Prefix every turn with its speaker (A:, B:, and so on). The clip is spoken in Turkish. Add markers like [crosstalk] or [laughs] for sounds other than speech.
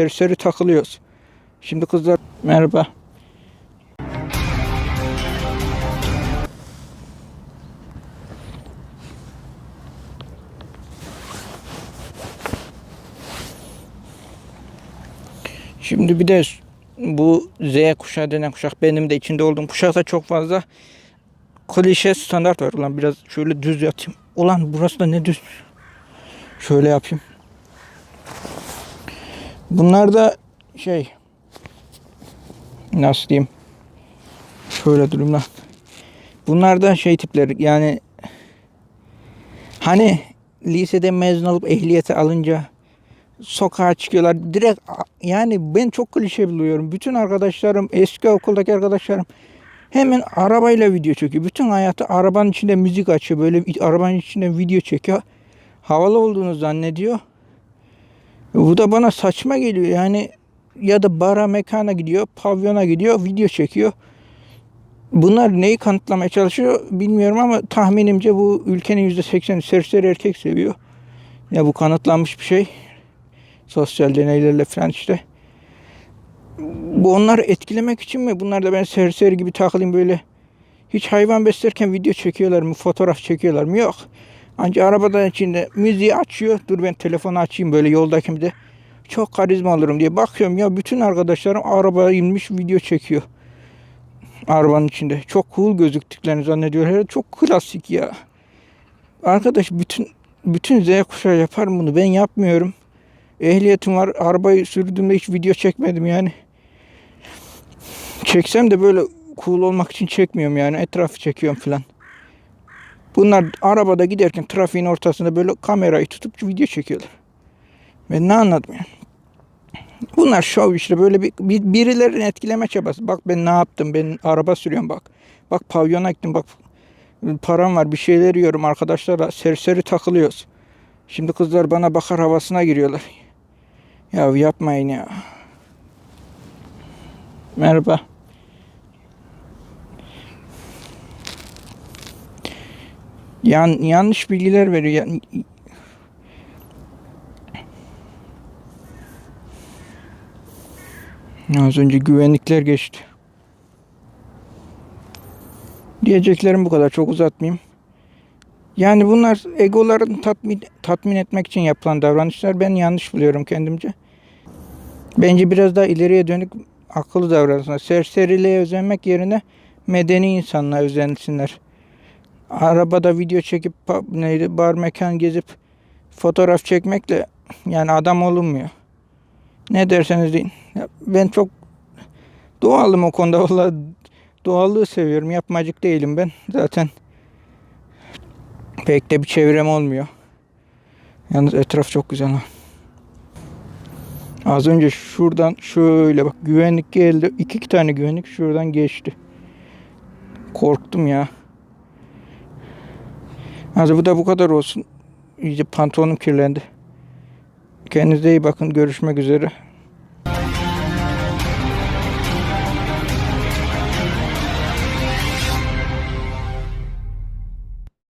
A: Serseri takılıyoruz. Şimdi kızlar merhaba. Şimdi bir de bu Z kuşağı denen kuşak benim de içinde olduğum kuşakta çok fazla klişe standart var. Ulan biraz şöyle düz yatayım. Ulan burası da ne düz. Şöyle yapayım. Bunlar da şey nasıl diyeyim şöyle durayım lan. Bunlar da şey tipleri yani hani lisede mezun olup ehliyeti alınca sokağa çıkıyorlar. Direkt yani ben çok klişe buluyorum. Bütün arkadaşlarım, eski okuldaki arkadaşlarım hemen arabayla video çekiyor. Bütün hayatı arabanın içinde müzik açıyor. Böyle arabanın içinde video çekiyor. Havalı olduğunu zannediyor. Bu da bana saçma geliyor. Yani ya da bara mekana gidiyor, pavyona gidiyor, video çekiyor. Bunlar neyi kanıtlamaya çalışıyor bilmiyorum ama tahminimce bu ülkenin %80'i serseri erkek seviyor. Ya bu kanıtlanmış bir şey. Sosyal deneylerle falan işte. Bu onları etkilemek için mi? Bunlar da ben serseri gibi takılayım böyle. Hiç hayvan beslerken video çekiyorlar mı? Fotoğraf çekiyorlar mı? Yok. Ancak arabada içinde müziği açıyor. Dur ben telefonu açayım böyle yoldayken bir de. Çok karizma olurum diye bakıyorum ya bütün arkadaşlarım arabaya inmiş video çekiyor. Arabanın içinde. Çok cool gözüktüklerini zannediyorlar. Çok klasik ya. Arkadaş bütün bütün Z kuşağı yapar bunu. Ben yapmıyorum. Ehliyetim var. Arabayı sürdüğümde hiç video çekmedim yani. Çeksem de böyle cool olmak için çekmiyorum yani. Etrafı çekiyorum falan. Bunlar arabada giderken trafiğin ortasında böyle kamerayı tutup video çekiyorlar. Ben ne yani. Bunlar şov işte böyle bir, bir birilerini etkileme çabası. Bak ben ne yaptım ben araba sürüyorum bak. Bak pavyona gittim bak param var bir şeyler yiyorum arkadaşlarla serseri takılıyoruz. Şimdi kızlar bana bakar havasına giriyorlar. Ya yapmayın ya. Merhaba. Yan, yanlış bilgiler veriyor. Yani, Az önce güvenlikler geçti. Diyeceklerim bu kadar. Çok uzatmayayım. Yani bunlar egolarını tatmin, tatmin etmek için yapılan davranışlar. Ben yanlış buluyorum kendimce. Bence biraz daha ileriye dönük akıllı davransınlar. Serseriliğe özenmek yerine medeni insanlığa özensinler. Arabada video çekip neydi bar mekan gezip fotoğraf çekmekle yani adam olunmuyor. Ne derseniz deyin. Ya ben çok doğalım o konuda. [laughs] Vallahi doğallığı seviyorum. Yapmacık değilim ben. Zaten pek de bir çevrem olmuyor. Yalnız etraf çok güzel ha. Az önce şuradan şöyle bak güvenlik geldi. İki, iki tane güvenlik şuradan geçti. Korktum ya. Hadi bu da bu kadar olsun. İyice pantolonum kirlendi. Kendinize iyi bakın. Görüşmek üzere.